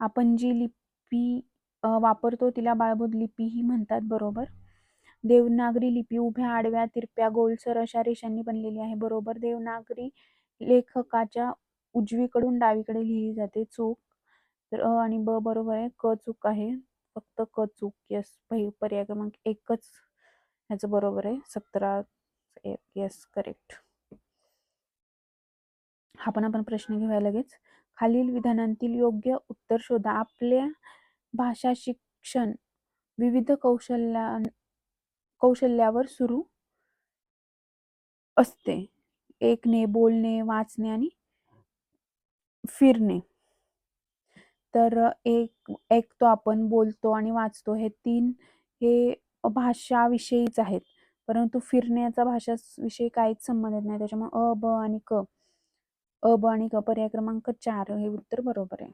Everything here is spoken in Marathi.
आपण जी लिपी वापरतो तिला बाळबोध लिपीही म्हणतात बरोबर? देवनागरी लिपी उभ्या आडव्या तिरप्या गोलसर अशा रेषांनी बनलेली आहे बरोबर? देवनागरी लेखकाच्या उजवीकडून डावीकडे लिहिली जाते चूक. तर अ आणि ब बरोबर आहे क चूक आहे फक्त क चूक यस पर्याय क्रमांक एकच ह्याचं बरोबर आहे सतरा येस करेक्ट. हा पण आपण प्रश्न घेऊया लगेच. खालील विधानांतील योग्य उत्तर शोधा. आपल्या भाषा शिक्षण विविध कौशल्या कौशल्यावर सुरू असते. ऐकणे बोलणे वाचणे आणि फिरणे. तर एक ऐकतो आपण बोलतो आणि वाचतो हे तीन हे भाषाविषयीच आहेत. परंतु फिरण्याचा भाषा विषयी काहीच संबंध नाही. त्याच्यामुळे अ ब आणि क अ ब आणि क पर्याय क्रमांक चार हे उत्तर बरोबर आहे.